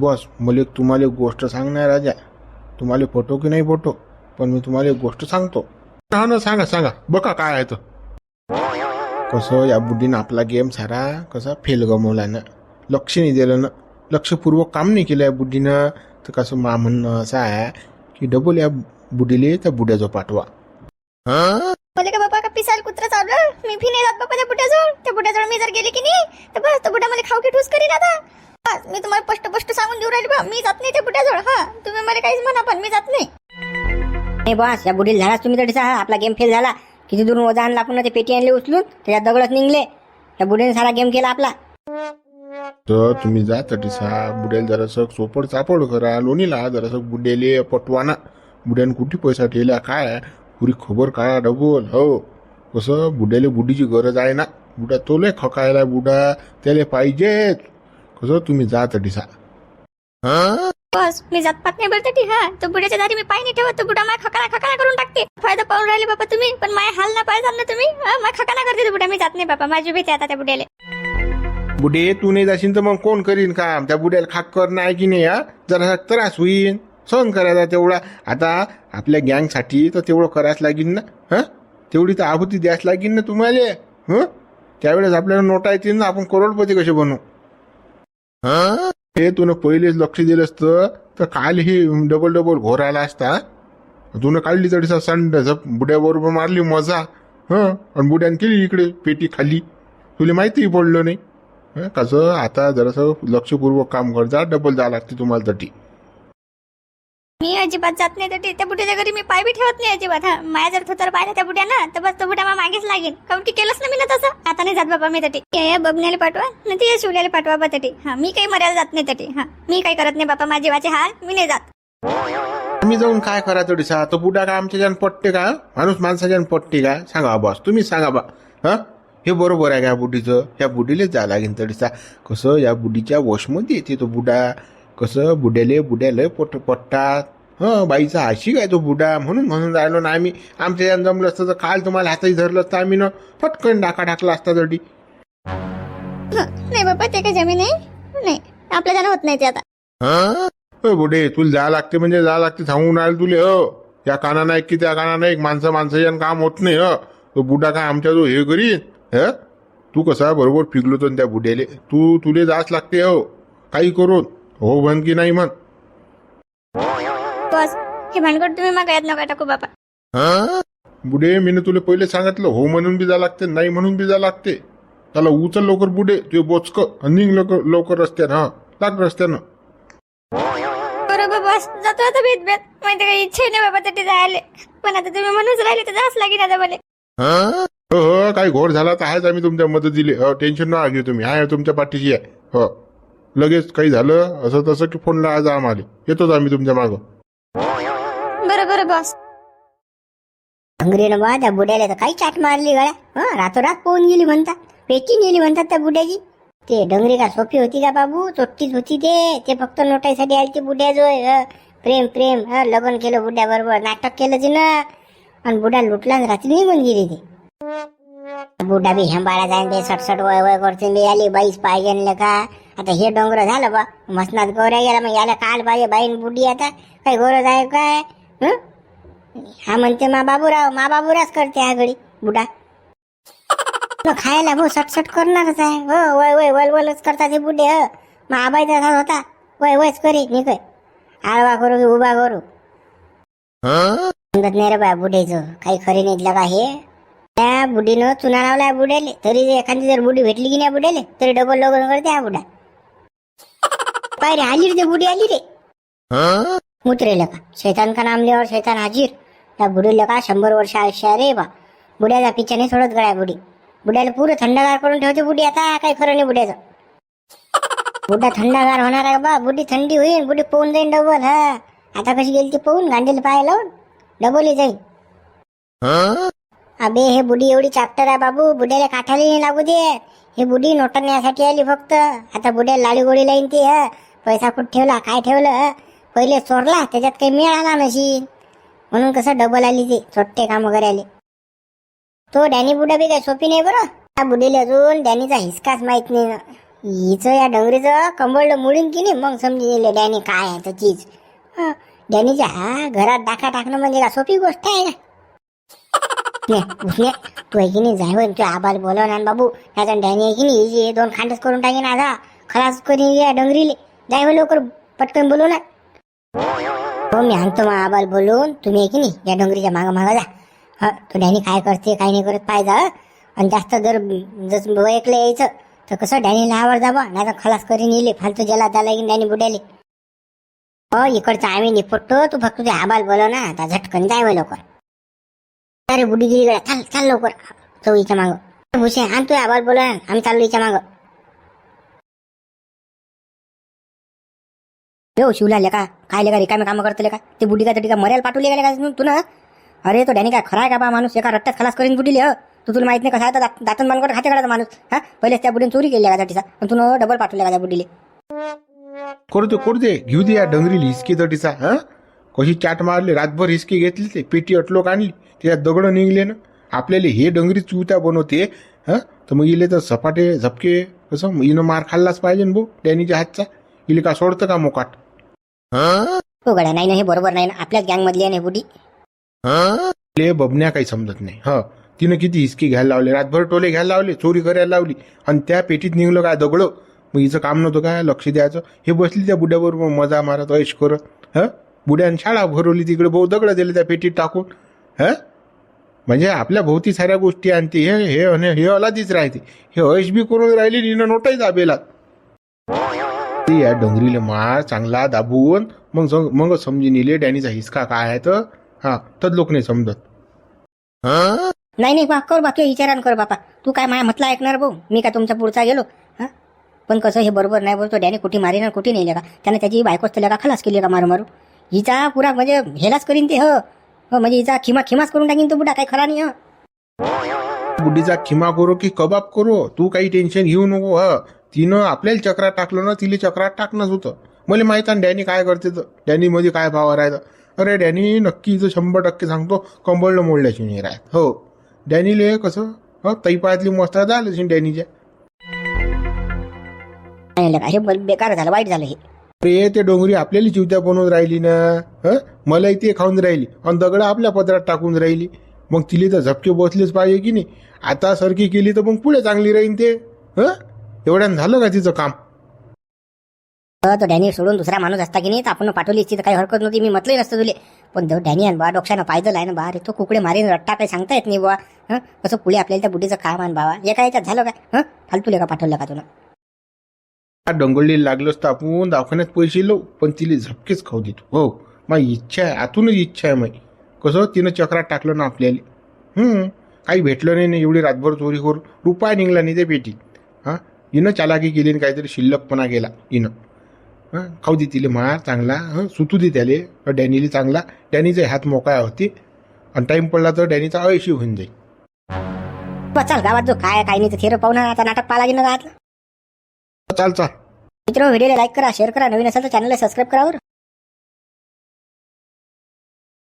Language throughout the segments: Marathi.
बॉस मला एक तुम्हाला एक गोष्ट सांगणार राजा. तुम्हाला फोटो की नाही फोटो? पण मी तुम्हाला एक गोष्ट सांगतो. हा ना सांगा सांगा. बघा काय आहे तर कसं या बुद्धीनं आपला गेम सारा कसा फेल गमवला ना. लक्ष नाही दिलं ना. लक्षपूर्वक काम नाही केलं या बुद्धीनं तर कसं मा म्हणणं असं आहे की डबल या बुडीले त्या बुड्याजो पाठवा. हा? बोले का बाबा का पिसाल कुत्रा चावलं? मी भी नाही जात बाबा त्या बुड्याजवळ त्या बुड्याजवळ मी जर गेले की नाही तर बस तो बुड्या मला खाऊ की ठूस करीन आता. मी तुम्हाला स्पष्ट स्पष्ट सांगून देऊ राहिली बा. मी जात नाही त्या बुड्याजवळ. हा तुम्ही मला काहीच म्हणा पण मी जात नाही. नाही बॉस या बुडील झालाच तुम्ही तरीसा हा आपला गेम फेल झाला. किती दूर वजा आणला आपण ते पेटी आणले उचलून त्याच्यात दगडच निघले. त्या बुडीने सारा गेम केला आपला. तर तुम्ही जा तटीसा बुड्याला जरासं चोपड चापड करा. लोणीला जरासं बुड्याले पटवाना. बुड्यानं कुठे पैसा ठेवला काय? पुरी खबर काढा डबल हो. कसं? बुड्याले बुडीची गरज आहे ना. बुडा तोले खकायला बुडा. त्याले पाहिजेच कसं तुम्ही जा तटीसा हा बस मी जात पात नाही बरं हा. तो बुड्याच्या दारी मी पाय नाही ठेवत तो बुडा माय खकाना खकाना करून टाकते. फायदा पाहून राहिले बाबा तुम्ही पण माय हाल ना पाय ना तुम्ही माय खकाना करते तो बुड्या मी जात नाही बाबा माझी भीती आता त्या बुड्याले. बुडे तू नाही जाशील तर मग कोण करीन काम? त्या बुड्याला खाक करणं आहे की नाही हा? जरा त्रास होईन. सहन करायचा तेवढा. आता आपल्या गँगसाठी तर तेवढं करायच लागेल ना हा? तेवढी तर आहुती द्यायच लागेल ना तुम्हाला हं? त्यावेळेस आपल्याला नोटा येतील ना आपण करोडपती कसे बनू? हा? हे तुनं पहिलेच लक्ष दिलं असतं तर काल ही डबल डबल घोर आला असता. तुनं काढली तरी संड बुड्याबरोबर मारली मजा. हं? आणि बुड्यानं केली इकडे पेटी खाली. तुला माहितीही पडलं नाही. कसं आता जरासं लक्षपूर्वक काम कर जा डबल जा लागते तुम्हाला तटी. मी अजिबात जात नाही तर त्या बुट्याच्या घरी मी पाय बी ठेवत नाही अजिबात हा. माझ्या जर थोतर पाहिला त्या बुड्या ना तर बस तो बुट्या मला मागेच लागेल. काऊन की केलंच ना मी ना तसं. आता नाही जात बाबा मी तटी. या बघण्याला पाठवा ना ते शिवल्याला पाठवा बा तटी. हा मी काही मरायला जात नाही तटी. हा मी काही करत नाही बाबा माझ्या जीवाचे हाल मी नाही जात. आम्ही जाऊन काय करा थोडीसा तो बुडा का आमच्या जण पटते का? माणूस माणसाच्या पटते का? सांगा बॉस तुम्ही सांगा बा. हा? हे बरोबर आहे का बुडीचं? या बुडीलेच जा लागेल तडीसा. कसं या बुडीच्या वशमध्ये येते तो बुडा. कसं बुड्याले बुड्याला पट पटतात हं बाईचा आशिक आहे तो बुडा म्हणून म्हणून राहिलो ना आम्ही. आमच्या यान जमलं असतं तर काल तुम्हाला हाताही धरलं असतं आम्ही ना. पटकन डाका टाकला असता तडी नाही बाबा ते काही जमीन आहे? नाही आपल्या जाणं होत नाही ते आता. हा? बुडे तुला जा लागते म्हणजे जा लागते सांगून राहिले तुले हो. या कानानं एक की त्या कानानं एक माणसं माणसं यानं काम होत नाही ह. तो बुडा काय आमच्या जो हे करीन ह? तू कसा बरोबर पिगलो तो त्या बुड्याले तू तुले जाच लागते हो. काही करून. हो म्हण की नाही म्हण बस हे भानगड तुम्ही मग नका टाकू बाबा हा? बुडे मी तुला पहिले सांगितलं हो म्हणून बी जा लागते नाही म्हणून बी जा लागते. त्याला उचल लवकर बुडे तुझे बोचक निघ लवकर लवकर रस्त्यानं हा लाग रस्त्यानं. बरोबर बस जातो आता भेट भेट माहिती काही इच्छा नाही बाबा तटी जायला. पण आता तुम्ही म्हणूनच राहिले तर जास्त लागेल आता मला हा? हो काही घोर झाला तर आहेच आम्ही तुमच्या मदतीले. हो टेन्शन नका घेऊ तुम्ही आहे तुमच्या पाठीशी आहे. हो. लगेच काही झालं असं तसं की फोन लावा आम्हाला येतोच आम्ही तुमच्या मागं. बरं बरं बॉस. अंग्रेनं बा त्या बुड्याला तर काही चाट मारली गळ्या. हं रातोरात पोहून गेली म्हणतात. पेटी नेली म्हणतात त्या बुड्याची. ते डंगरी का सोपी होती का बाबू? चोट्टीच होती ते. ते फक्त नोटाईसाठी आली ती बुड्याजवळ हं. प्रेम प्रेम हं. लग्न केलं बुड्या बरोबर नाटक केलं तिनं. आणि बुड्या लुटला आणि रात्री निघून गेली ती. बुड्डा बी हेंबाळा जाईन ते सटसट वय वय करते बी आली बाईच पाहिजे का आता हे डोंगर झालं बा मसनात गोऱ्या गेला मग याला काल पाहिजे बाईन बुड्डी आता. काही गरज आहे काय? हं? हा म्हणते मा बाबूराव मा बाबूरावच करते हा घडी बुडा तो खायला भाऊ सटसट करणारच आहे. हो वय वय वल वलच करतात हे बुडे ह. मग आबाई तसा होता. वय वयच करी निघ आळवा करू की उभा करू? समजत नाही रे बा बुढेचं. काही खरे नाही का हे? त्या बुडीनं चुना लावला बुड्याले तरी एखादी जर बुडी भेटली की नाही बुड्याले तरी डबल लग्न करते हा बुडा पाय रे आली रे ते बुडी आली रे. मुत्रेल का शैतान का नाम लिहावर शैतान हाजीर. त्या बुडीला का शंभर वर्ष आयुष्य आहे रे बा. बुड्याचा पिच्छा नाही सोडत गळ्या बुडी बुड्याला पुरं थंडगार करून ठेवते बुडी आता काही खरं नाही बुड्याचं बुड्डा थंडगार होणार आहे बा. बुडी थंडी होईल बुडी पोहून जाईल डबल हा. आता कशी गेली ती पोहून गांडीला पाय लावून डबल जाईल अबे हे बुडी एवढी चाप्टर आहे बाबू बुड्याला काठाला नाही लागू दे हे बुडी नोटण्यासाठी आली फक्त. आता बुड्या लाडी गोडी लाईन ती ह. पैसा कुठं ठेवला काय ठेवलं? पहिले चोरला त्याच्यात काही मिळाला नशील म्हणून कसं डबल आली ती छोटे काम वगैरे आले. तो डॅनी बुडा बी काय सोपी नाही बरं. त्या बुडीला अजून डॅनीचा हिसकाच माहीत नाही. ना हिचं या डंगरीचं कंबळलं मुळीन की नाही मग समजून गेले डॅनी काय आहे तर चीज डॅनीच्या हा घरात डाका टाकणं म्हणजे का सोपी गोष्ट आहे ना? उसने, तू आहे की नाही जाय तू आबाल बोलव ना बाबू त्याचा डॅनी आहे की नाही हे दोन खांडच करून टाकीन आता खलास करून या डोंगरीले जाय हो लवकर पटकन बोलू ना हो मी आणतो मग आबाल बोलून तुम्ही आहे की नाही या डोंगरीच्या मागं मागं जा तू डॅनी काय करते काय नाही करत पाहिजे हं? आणि जास्त जर जस ऐकलं यायचं तर कसं डॅनीला आवड जाबा नाही तर खलास करून येईल फालतू ज्याला त्याला येईन डॅनी बुड्याले हो इकडचा आम्ही निपटतो तू फक्त ते आबाल बोलव ना आता झटकन जाय लवकर अरे बुडी गिरी गड्या चाल चाल लवकर. चवळीच्या मागं. भुसे आणतोय आबाल बोलव ना आम्ही चाललो हिच्या मागं. हो शिवला लेका काय लेका रिकामे कामं करतले का ते बुडी का तरी का मर्याला पाठवली का लेका? तू ना? अरे तो डॅनी काय खरा आहे का बा माणूस? एका रट्ट्यात खलास करीन बुडीले हो? तू तुला माहीत नाही कसा आहे तर दात- दातन बांधकर खाते काढायचा माणूस? हा? पहिलेच त्या बुडीने चोरी केली का त्याचा पण तू डबल पाठवले का त्या बुडीले करू दे करू दे घेऊ दे या डंगरीला हिसकी तटीचा हा? कशी चाट मारली रातभर हिसकी घेतली ते पेटी अटलोक आणली त्याच्यात दगड निघले ना. आपल्याला हे डंगरी चुत्या बनवते हा? तर मग इले तर सपाटे झपके कसं हिनं मार खाल्लाच पाहिजे ना भाऊ डॅनीच्या हातचा. इले का सोडतं का मोकाट? हो गड्या नाही ना हे बरोबर नाही ना. आपल्याच गँग मधली आहे ना हे बुडी ले बबन्या काही समजत नाही. ह. तिनं किती हिसकी घ्यायला लावले रातभर टोले घ्यायला लावले चोरी करायला लावली आणि त्या पेटीत निघलं काय दगड? मग हिचं काम नव्हतं काय लक्ष द्यायचं. हे बसली त्या बुड्याबरोबर मजा मारत ऐश करत ह? बुड्यान शाळा भरवली तिकडे भाऊ दगड दिले त्या पेटीत टाकून. ह? म्हणजे आपल्या भोवती साऱ्या गोष्टी आणते हे हे आणि हे अलादीच राहते. हे ऐश बी करून राहिली निनं नोटाही दाबेला ते या डोंगरीला मार चांगला दाबून मग सम- मग समजून येईल डॅनीचा हिसका काय आहे तर? हा तर लोक नाही समजत. नाही नाही बा कर बाकी विचारान कर बापा. तू काय माझ्या म्हटलं ऐकणार भाऊ? मी काय तुमच्या पुढचा गेलो? हा? पण कसं हे बरोबर नाही बोलतो. डॅनी कुठे मारी कुठे नेले का त्याने त्याची बायकोच त्याला का खलास केली का मारू मारू? हिचा पुरा म्हणजे हेलाच करीन ते हो. हो म्हणजे हिचा खिमा खिमाच करून टाकीन तो बुडा काही खरा नाही हो. बुड्डीचा खिमा करो की कबाब करो. तू काही टेन्शन घेऊ नको ह. तिनं आपल्याला चक्रात टाकलं ना तिला चक्रात टाकणंच होतं. मला माहीत आहे डॅनी काय करते तर. डॅनी मध्ये काय भाव राहतं अरे डॅनी नक्की शंभर टक्के सांगतो कंबळलं मोडल्याची नाही राहत हो. डॅनीले कसं ह तैपायातली मस्त झालं डॅनीच्या. बेकार झालं वाईट झालं हे. अरे ते डोंगरी आपल्याला चिवत्या बनवून राहिली ना. हं? मलाही ते खाऊन राहिली. आणि दगड आपल्या पदरात टाकून राहिली. मग तिला तर झपके बसलेच पाहिजे की नाही? आता सरकी केली तर मग पुढे चांगली राहीन ते. हं? एवढ्यानं झालं का तिचं काम? अ, तो डॅनी सोडून दुसरा माणूस असता की नाही तर आपण पाठवली तर काही हरकत नव्हती. मी म्हटलंही नसतं तुले. पण जो डॅनी आणि बा डोक्यानं पायदल आहे ना बा. रे तो कुकडे मारीन रट्टा काही सांगता येत नाही बा हं? कसं पुढे आपल्याला त्या बुटीचं काम आण बाबा एका याच्यात झालं काय? हं? फालतू का पाठवलं का तुला? डोंगळली लागलोच तर आपण दवाखान्यात पैसे लो पण तिला झपकेच खाऊ देतो. हो माझी इच्छा आहे आतूनच इच्छा आहे माझी कसं तिनं चक्रात टाकलं ना आपल्याला. काही भेटलं नाही ना एवढी रातभर चोरी करून रुपया निघला नाही ते पेटी हां हिनं चालाकी केली आणि काहीतरी शिल्लकपणा गेला हिनं. हां खाऊ दे तिले मार चांगला हां सुतू दे त्याले. डॅनीला चांगला डॅनीचे हात मोकळा होते. आणि टाईम पडला तर डॅनीचा अयशी होऊन जाईल. चाल गावात जो काय काय नाही तर थेर पाहून आता नाटक पाला गेलं चाल चाल. मित्र व्हिडिओला लाईक करा शेअर करा नवीन असाल तर चॅनलला सबस्क्राईब करावर.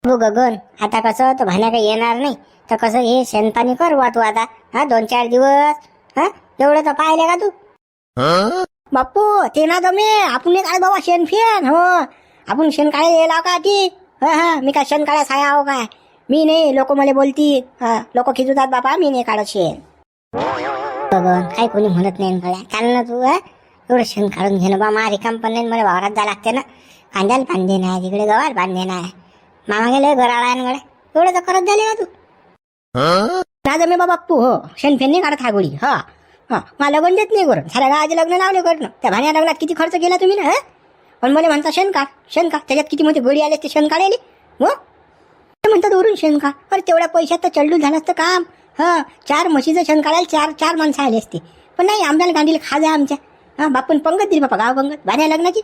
हो गगन आता कसं तर भाण्या काही येणार नाही. तर कसं हे शेणपाणी कर वा तू आता. हा दोन चार दिवस. हा एवढं तर पाहिले का तू? बाप्पू ते ना जमे आपण नाही काय बाबा शेण फेन हो. आपण शेण काळे येला का ती हा हा. मी काय शेण काळ्या साया आहो काय? मी नाही लोक मला बोलती. हा लोक खिजवतात बापा मी नाही काढत शेण. गगन काही कोणी म्हणत नाही गड्या कारण ना तू एवढं शेण काढून घेणं बा. मा रिकाम पण नाही मला वावरात जायला लागते ना. कांद्याला बांधे नाही तिकडे गव्हाला बांधे नाही. मामा गेले घराळा आहे एवढं तर करत झाले का तू. राजा मी बाबा बाप्पू हो? शेण फेन नाही काढत हा गोळी हा? हा? मला लग्न देत नाही करून साऱ्या गावाचे लग्न लावले करणं त्या भाण्या लग्नात किती खर्च केला तुम्ही ना हा? पण मला म्हणता शेण काढ शेण का त्याच्यात किती मोठी गोळी आले ते शेण काढायले? हो? म्हणतात वरून शेण का अरे तेवढ्या पैशात तर चल्डू झालं असतं काम. हा चार म्हशीचं शेण काढायला चार चार माणसं आली असते. पण नाही आमदार गांडीला खा जा आमच्या. हा बापून पंगत दिली बापा गाव पंगत. भाण्या लग्नाची.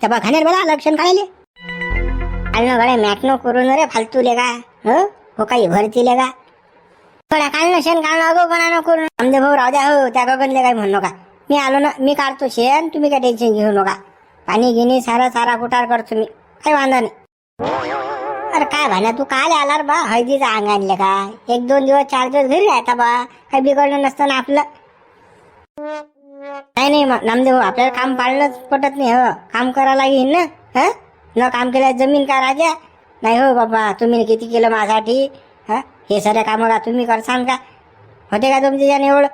त्या बा घाण्यार बघा आलं काढायले. आणि गड्या मॅटनो करून रे फालतू लेगा. हो हो काही भरती लेगा. गड्या काढणं शेण काढणं अगो कोणा करून. आमदे भाऊ राहू द्या हो त्या गगनले काय म्हणू नका. मी आलो ना मी काढतो शेण तुम्ही काय टेन्शन घेऊ नका. पाणी गिनी सारा सारा कुटार करतो मी. काही वांधा नाही. अरे काय भाण्या तू काय आला रे बा हळदीचा अंग आणले का? एक दोन दिवस चार दिवस घरी राहता बा. काही बिघडलं नसतं ना आपलं. नाही नाही नामदेव आपल्याला काम पाळलंच पटत नाही हो. काम करायला लागेल ना हा? न काम केलं जमीन का राजा? नाही हो बाबा तुम्ही किती केलं माझ्यासाठी? हा? हे सारे कामं का तुम्ही करसान का? होते का तुमच्या याने एवढं?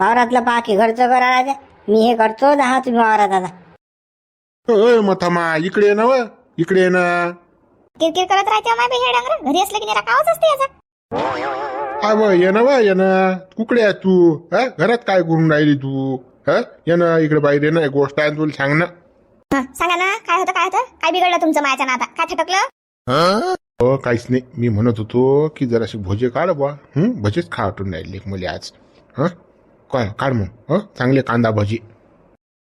वावरातलं पहा की घरचं करा राजा. मी हे करतो दहा तुम्ही वावरात आता. अय मथामा इकडे ये ना व. इकडे ये ना. किरकिर करत राहते माय हे डांगर? घरी असलं की जरा कावच असते याचा. हा व ये ना व ये ना. कुकडे आहे तू? हा? घरात काय करून राहिली तू? हा? ये ना इकडे बाहेर ये ना एक गोष्ट आहे तुला सांग ना. हं, सांगा ना काय होतं काय होतं? काय बिघडलं तुमचं मायाच्या नाता? काय थटकलं? हो? काहीच नाही. मी म्हणत होतो की जराशी भजे काढ बा हं? भजेच खा वाटून राहिले मुले आज. हा? काय काढ मग. हं? चांगले कांदा भजी.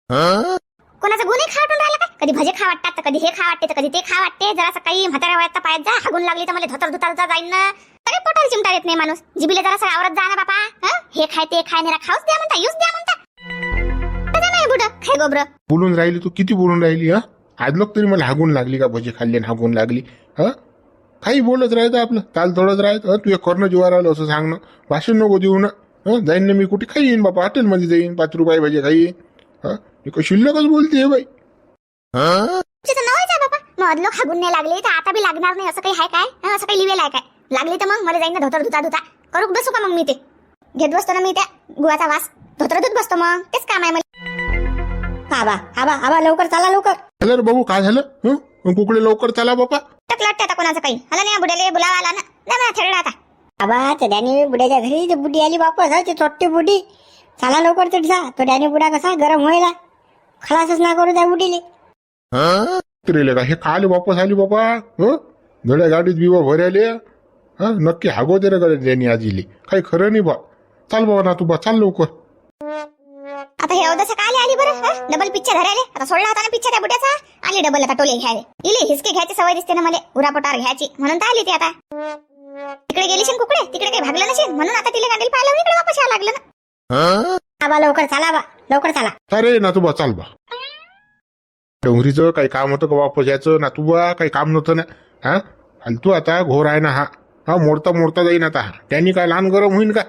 कोणाचा गुन्हे खाटून राहिला काय कधी भजे खा वाटतात तर कधी हे खा वाटते तर कधी ते खा वाटते. जरा सकाळी म्हाताऱ्या वयात पायात जा हागून लागली तर मला धोतर धुतार जाईन. ना तरी पोटाला चिमटा येत नाही माणूस. जिबीला जरा आवरत जा ना बापा. हे? खाय ते खाय निरा खाऊच द्या म्हणता युस द्या म्हणता. नाही खाय गोबर. बोलून राहिली तू किती बोलून राहिली हा? आज लोक तरी मला हागून लागली का भजी खाल्ली आणि हागून लागली हा? काही बोलत राहायचं आपलं ताल थोडंच राहायचं तू एक करणं जीवार आलं असं सांगणं भाषण नको देऊ ना हं? जाईन ना मी कुठे खाईन बापा हॉटेलमध्ये जाईन पाच रुपये भजे खाईन हा? मी काही शिल्लकच बोलते बाई. तुझं नाव आहे बाबा मग अदलोक हागून नाही लागले तर आता बी लागणार नाही असं काही आहे काय? हं, असं काही लिवेल आहे काय? लागली तर मग मला जाईन ना धोतर धुता धुता. करू बसू का मग मी ते? घेत बसतो ना मी त्या गुवाचा वास. धोतर धुत बसतो मग तेच काम आहे मला. आबा आबा आबा लवकर चला लवकर. झालं रे बाबू काय झालं? हं? कुकडे लवकर चला बापा. टकलं वाटतं आता कोणाचं काही? मला नाही बुड्याले बुलावा आला ना. जा मला थेरडा आता. आबा त्या डॅनी बुड्याच्या घरी ते बुडी आली वापस हा ते चोट्टी बुडी चला लवकर तरी जा. तो डॅनी बुडा कसा गरम व्हायला खलासच ना करू त्या बुडीले तिरेले का? हे काले वापस आली बापा हं? धड्या गाडीत बिवा भरायले हा? नक्की हागो ते रे गाडी त्यांनी आजीली काही खरं नाही बा. चाल बाबा ना तू बा चाल लवकर. आता हे अवदसा का आली आली बरं हं? डबल पिच्चर धरायले आता सोडला होता ना पिच्चर त्या बुड्याचा? आली डबल आता टोले घ्यायले. इले हिसके घ्यायची सवय दिसते ना मला. उरापोटार घ्यायची. म्हणून तर आली ती आता. तिकडे गेली शेन कुकडे? तिकडे काही भागलं नसेल? म्हणून आता तिला गाडीला पाहिलं इकडे वापस यावं लागलं ना. आबा लवकर चला बा. लवकर चला. अरे ना तू बा चाल बा. डोंगरीचं काही काम होतं का वापस यायचं ना तू बा काही काम नव्हतं ना. हा? तू आता घोर आहे ना हा. हा मोडता मोडता जाईन आता हा. त्यांनी काय लहान गरम होईन का?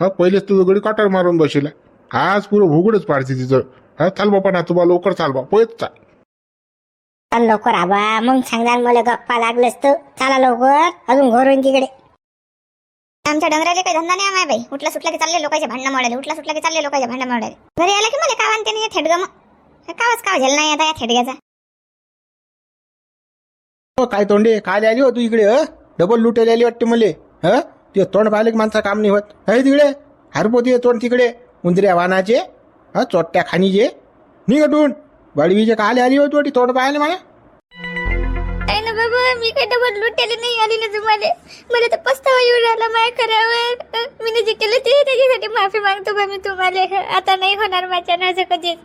हा पहिलेच तुझं गडी काटार मारून बसेला आज पुरं भुगडच पाडते तिचं. हा चाल बापा ना तू बा लवकर चाल बा पळत चाल. चाल लवकर आबा. मग सांगणार मला गप्पा लागलंच तर. चला लवकर. अजून घर होईन तिकडे. आमच्या डोंगराचे काही धंदा नाही आहे बाई. उठला सुटला की चालले लोकांचे भांडणं मोडाले उठला सुटला की चालले लोकांचे भांडणं मोडाले घरी आला की मला काय आणते नाही थेटग मग कावच काव झेल नाही आता या थेटग्याचा हो काय तोंडे? काय आली हो तू इकडे ह? डबल लुटायला आली वाटते मले ह? ते तोंड पाहिले की माणसा काम नाही होत. हे तिकडे? हरपोती तोंड तिकडे. उंदऱ्या वाहनाचे हा चोट्ट्या खाणीचे. निघटून वाडवीचे काले आली हो तू ती तोंड पाहिले मला? ना बाबा मी काही डबल लुटेले नाही आली ना तुम्हाला? मला तर पस्तावा येऊन राहिला माय करावर मी जे केलं ते त्याच्यासाठी माफी मागतो बा मी तुम्हाला. आता नाही होणार माझ्या असं कधीच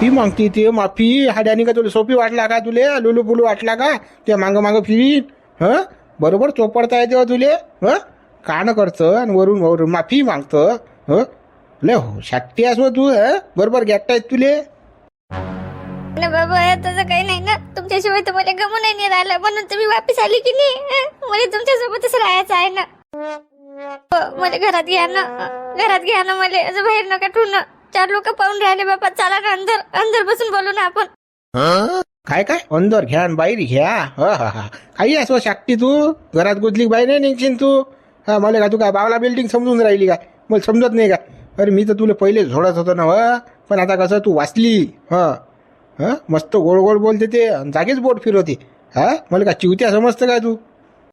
ती मागती ते माफी हाड्याने का तुला सोपी वाटला का तुले? लुलू पुलू वाटला का ते मागं मागं फिरीन ह? बरोबर चोपडता येते तुले ह? कान करतं आणि वरून वरून माफी मागतं ह? लय हो शाट्टी असो हो तू ह? बरोबर गॅट्टा आहेत तुले? ना बाबा तसं काही नाही ना. तुमच्याशिवाय तर मला गमून नाही राहिलं. म्हणून तुम्ही वापस आली की नाही मला तुमच्यासोबतच राहायचं आहे ना. हो, मला घरात घ्या ना. घरात घ्या ना मला. असं बाहेर नका ना. चार लोक पाहून राहिले बाबा. चला ना अंदर अंदर बसून बोलू ना आपण. काय काय? अंदर घ्या आणि बाहेर घ्या. हा हा हा. काही असो शाक्टी तू? घरात गुजली बाई नाही निघशील तू? हा मला का तू काय बावला बिल्डिंग समजून राहिली काय? मला समजत नाही का अरे मी तर तुला पहिले झोडत होतो ना व पण आता कसं तू वाचली हा? हा? मस्त गोड गोड बोलते ते आणि जागेच बोट फिरवते. हा? मला का चिवत्या समजतं काय तू?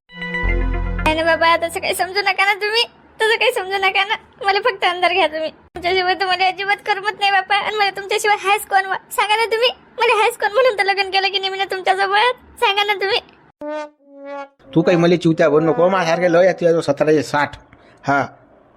नाही ना बाबा तसं काही समजू नका ना तुम्ही. तसं काही समजू नका ना. मला फक्त अंधार घ्या तुम्ही. तुमच्याशिवाय तर मला अजिबात करमत नाही बापा आणि मला तुमच्याशिवाय हायस कोण सांगा ना तुम्ही. मला हायस कोण म्हणून तर लग्न केलं की नाही मी तुमच्यासोबत? सांगा ना तुम्ही. तू काही मला चिवत्या बोल नको. माझ्यासारखे लय तुझ्या सतराशे साठ. हा.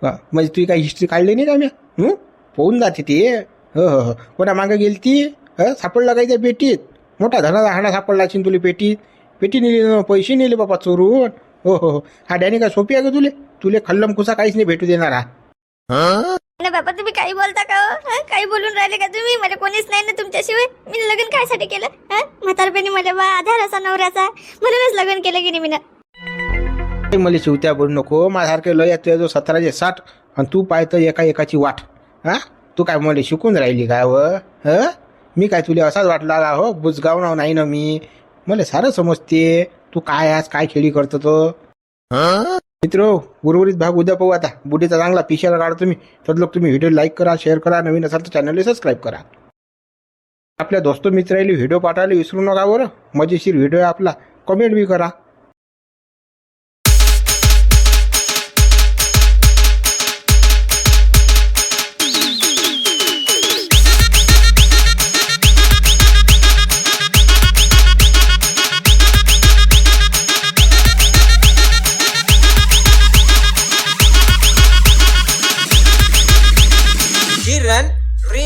हा, म्हणजे तुझी काही हिस्ट्री काढली नाही का मी? हं? पोहून जाते ती. हो हो हो. कोणा मागं गेली ती हं? सापडला काही त्या पेटीत? मोठा धनाचा हाणा सापडला असेल तुला पेटीत. पेटी नेली ना पैसे नेले बाबा चोरून. हो हो हो. हा डॅनी काय सोपी आहे का तुले? तुले खल्लम कुसा काहीच नाही भेटू देणार हा. ना बाबा तुम्ही काही बोलता का हो? हं? काही बोलून राहिले का तुम्ही? मला कोणीच नाही ना तुमच्याशिवाय. मी लग्न कायसाठी केलं? हं? म्हातारपणी मला बा आधार असा नवऱ्याचा. म्हणूनच लग्न केलं की नाही मी काही मला शिवत्या बोलू नको माझ्यासारखे लय तुझ्या जो सतराशे साठ आणि तू पाहतं एका एकाची वाट. हा तू काय मला शिकून राहिली काय व ह? मी काय तुला असाच वाटला का हो? बुजगाव नाही ना मी. मला सारं समजते. तू काय आज काय खेळी करतो तो? मित्र उर्वरित भाग उद्या पाहू आता. बुडीचा चांगला पिशाला काढा तुम्ही. तर लोक तुम्ही व्हिडिओ लाईक करा शेअर करा नवीन असाल तर चॅनलला सबस्क्राईब करा. आपल्या दोस्त मित्राला व्हिडिओ पाठवायला विसरू नका बरं. मजेशीर व्हिडिओ आहे आपला. कमेंट बी करा.